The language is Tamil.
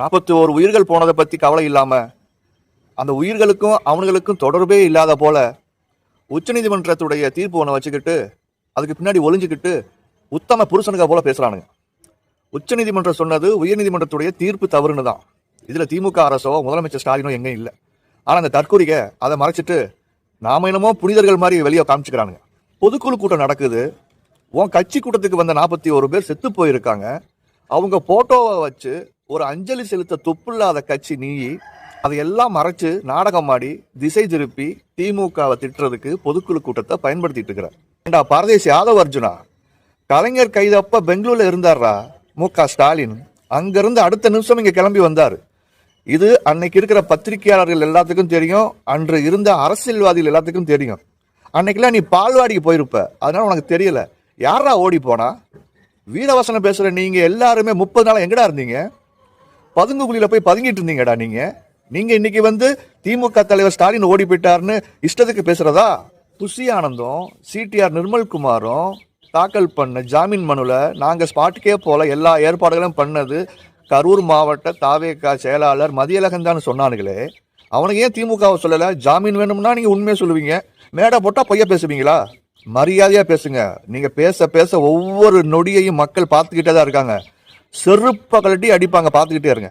நாற்பத்தி ஓரு உயிர்கள் போனதை பற்றி கவலை இல்லாமல் அந்த உயிர்களுக்கும் அவனுங்களுக்கும் தொடர்பே இல்லாத போல உச்சநீதிமன்றத்துடைய தீர்ப்பு ஒன்று வச்சுக்கிட்டு அதுக்கு பின்னாடி ஒளிஞ்சுக்கிட்டு உத்தம புருஷனுக்கா போல பேசுகிறானுங்க உச்சநீதிமன்றம் சொன்னது உயர்நீதிமன்றத்துடைய தீர்ப்பு தவறுன்னு தான். இதில் திமுக அரசோ முதலமைச்சர் ஸ்டாலினோ எங்கேயும் இல்லை. ஆனால் அந்த தற்கொலைக அதை மறைச்சிட்டு நாம என்னமோ புனிதர்கள் மாதிரி வெளியே காமிச்சுக்கிறானுங்க. பொதுக்குழு கூட்டம் நடக்குது. உன் கட்சி கூட்டத்துக்கு வந்த நாற்பத்தி ஒரு பேர் செத்து போயிருக்காங்க. அவங்க ஃபோட்டோவை வச்சு ஒரு அஞ்சலி செலுத்த துப்பில்லாத கட்சி நீ அதையெல்லாம் மறைச்சு நாடகமாடி திசை திருப்பி திமுகவை திட்டுறதுக்கு பொதுக்குழு கூட்டத்தை பயன்படுத்திட்டு இருக்கிற ஏண்டா பரதேசி யாதவ் அர்ஜுனா? கலைஞர் கைதப்ப பெங்களூர்ல இருந்தாரா மு க ஸ்டாலின். அங்கிருந்து அடுத்த நிமிஷம் இங்க கிளம்பி வந்தார். இது அன்னைக்கு இருக்கிற பத்திரிகையாளர்கள் எல்லாத்துக்கும் தெரியும். அன்று இருந்த அரசியல்வாதிகள் எல்லாத்துக்கும் தெரியும். அன்னைக்கெல்லாம் நீ பால்வாடிக்கு போயிருப்ப. அதனால உனக்கு தெரியல. யாரா ஓடி போனா? வீரவசனம் பேசுற நீங்க எல்லாருமே முப்பது நாள் எங்கடா இருந்தீங்க? பதுங்கு குழியில போய் பதுங்கிட்டு இருந்தீங்கடா நீங்க. நீங்க இன்னைக்கு வந்து திமுக தலைவர் ஸ்டாலின் ஓடி போயிட்டாருன்னு இஷ்டத்துக்கு பேசுறதா? துஷி ஆனந்தம் சிடிஆர் நிர்மல்குமாரும் தாக்கல் பண்ண ஜாமீன் மனுவில் நாங்கள் ஸ்பாட்டுக்கே போல எல்லா ஏற்பாடுகளும் பண்ணது கரூர் மாவட்ட தாவேகா செயலாளர் மதியழகன் தான் சொன்னானுங்களே. அவனுக்கு ஏன் திமுகவை சொல்லலை? ஜாமீன் வேணும்னா நீங்கள் உண்மையை சொல்லுவீங்க. மேடை போட்டால் பொய்யா பேசுவீங்களா? மரியாதையாக பேசுங்க. நீங்கள் பேச பேச ஒவ்வொரு நொடியையும் மக்கள் பார்த்துக்கிட்டே தான் இருக்காங்க. செருப்ப கழட்டி அடிப்பாங்க. பார்த்துக்கிட்டே இருங்க.